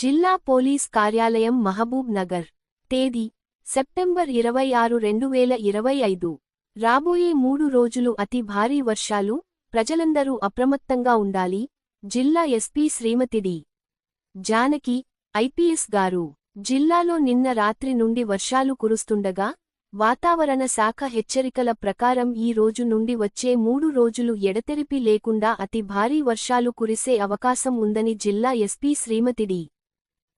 జిల్లా పోలీస్ కార్యాలయం మహబూబ్ నగర్. తేదీ సెప్టెంబర్ ఇరవై ఆరు రెండు వేల ఇరవై ఐదు. రాబోయే మూడు రోజులు అతి భారీ వర్షాలు ప్రజలందరూ అప్రమత్తంగా ఉండాలి జిల్లా ఎస్పీ శ్రీమతిడి జానకి ఐపీఎస్ గారు. జిల్లాలో నిన్న రాత్రి నుండి వర్షాలు కురుస్తుండగా వాతావరణ శాఖ హెచ్చరికల ప్రకారం ఈ రోజు నుండి వచ్చే మూడు రోజులు ఎడతెరిపి లేకుండా అతి భారీ వర్షాలు కురిసే అవకాశం ఉందని జిల్లా ఎస్పీ శ్రీమతిడి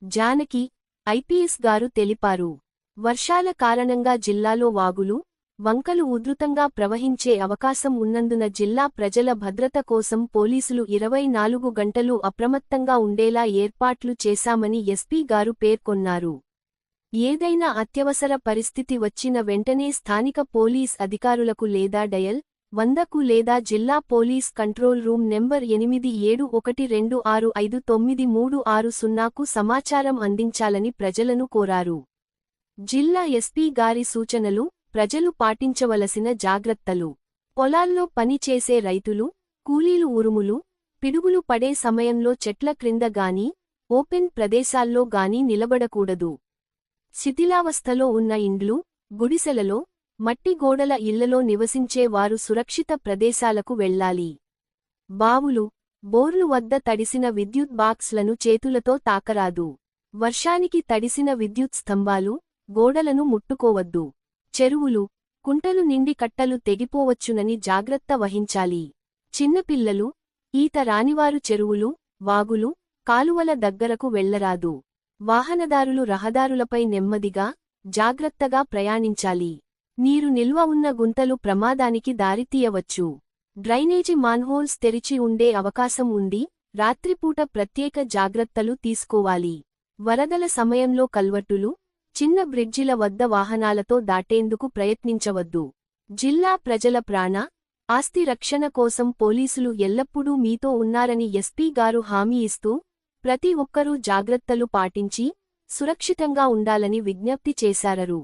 జానకి ఐపీఎస్ గారు తెలిపారు. వర్షాల కారణంగా జిల్లాలో వాగులు వంకలు ఉధృతంగా ప్రవహించే అవకాశం ఉన్నందున జిల్లా ప్రజల భద్రత కోసం పోలీసులు ఇరవై నాలుగు గంటలు అప్రమత్తంగా ఉండేలా ఏర్పాట్లు చేశామని ఎస్పీ గారు పేర్కొన్నారు. ఏదైనా అత్యవసర పరిస్థితి వచ్చిన వెంటనే స్థానిక పోలీస్ అధికారులకు లేదా డయల్ వందకు లేదా జిల్లా పోలీస్ కంట్రోల్ రూమ్ నెంబర్ ఎనిమిది ఏడు ఒకటి రెండు ఆరు ఐదు తొమ్మిది మూడు ఆరు సున్నాకు సమాచారం అందించాలని ప్రజలను కోరారు. జిల్లా ఎస్పీ గారి సూచనలు ప్రజలు పాటించవలసిన జాగ్రత్తలు. పొలాల్లో పనిచేసే రైతులు కూలీలు ఉరుములు పిడుగులు పడే సమయంలో చెట్ల క్రింద గాని ఓపెన్ ప్రదేశాల్లో గాని నిలబడకూడదు. శిథిలావస్థలో ఉన్న ఇండ్లు గుడిసెలలో మట్టి గోడల ఇళ్ళలో నివసించే వారు సురక్షిత ప్రదేశాలకు వెళ్ళాలి బావులు బోర్లు వద్ద తడిసిన విద్యుత్ బాక్స్లను చేతులతో తాకరాదు. వర్షానికి తడిసిన విద్యుత్ స్తంభాలు గోడలను ముట్టుకోవద్దు. చెరువులు కుంటలు నిండి కట్టలు తెగిపోవచ్చునని జాగ్రత్త వహించాలి. చిన్నపిల్లలు ఈత రానివారు చెరువులు వాగులు కాలువల దగ్గరకు వెళ్ళరాదు వాహనదారులు రహదారులపై నెమ్మదిగా జాగ్రత్తగా ప్రయాణించాలి. నీరు నిల్వ ఉన్న గుంతలు ప్రమాదానికి దారితీయవచ్చు. డ్రైనేజీ మాన్హోల్స్ తెరిచి ఉండే అవకాశం ఉంది. రాత్రిపూట ప్రత్యేక జాగ్రత్తలు తీసుకోవాలి. వరదల సమయంలో కల్వర్టులు చిన్న బ్రిడ్జిల వద్ద వాహనాలతో దాటేందుకు ప్రయత్నించవద్దు. జిల్లా ప్రజల ప్రాణ ఆస్తి రక్షణ కోసం పోలీసులు ఎల్లప్పుడూ మీతో ఉన్నారని ఎస్పీ గారు హామీ ఇస్తూ ప్రతి ఒక్కరూ జాగ్రత్తలు పాటించి సురక్షితంగా ఉండాలని విజ్ఞప్తి చేశారరు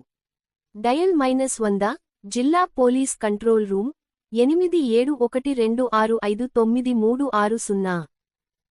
డయల్ మైనస్ వంద జిల్లా పోలీస్ కంట్రోల్ రూమ్ ఎనిమిది ఏడు ఒకటి రెండు ఆరు ఐదు తొమ్మిది మూడు ఆరు సున్నా.